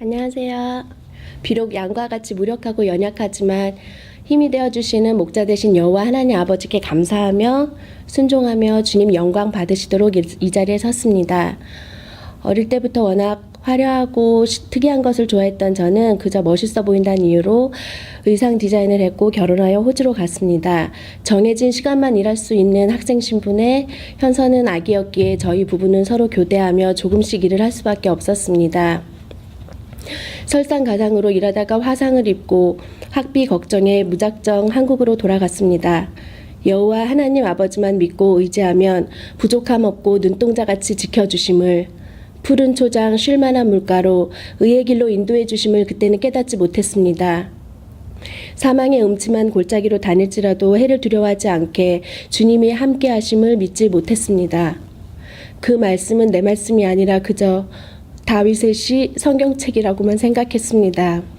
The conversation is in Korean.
안녕하세요. 비록 양과 같이 무력하고 연약하지만 힘이 되어 주시는 목자 되신 여호와 하나님 아버지께 감사하며 순종하며 주님 영광 받으시도록 이- 이 자리에 섰습니다. 어릴 때부터 워낙 화려하고 시- 특이한 것을 좋아했던 저는 그저 멋있어 보인다는 이유로 의상 디자인을 했고 결혼하여 호주로 갔습니다. 정해진 시간만 일할 수 있는 학생 신분에 현서는 아기였기에 저희 부부는 서로 교대하며 조금씩 일을 할 수밖에 없었습니다. 설상가상으로 일하다가 화상을 입고 학비 걱정에 무작정 한국으로 돌아갔습니다. 여호와 하나님 아버지만 믿고 의지하면 부족함 없고 눈동자같이 지켜주심을 푸른 초장 쉴만한 물가로 의의 길로 인도해 주심을 그때는 깨닫지 못했습니다. 사망의 음침한 골짜기로 다닐지라도 해를 두려워하지 않게 주님이 함께 하심을 믿지 못했습니다. 그 말씀은 내 말씀이 아니라 그저 다윗의 시 성경책이라고만 생각했습니다.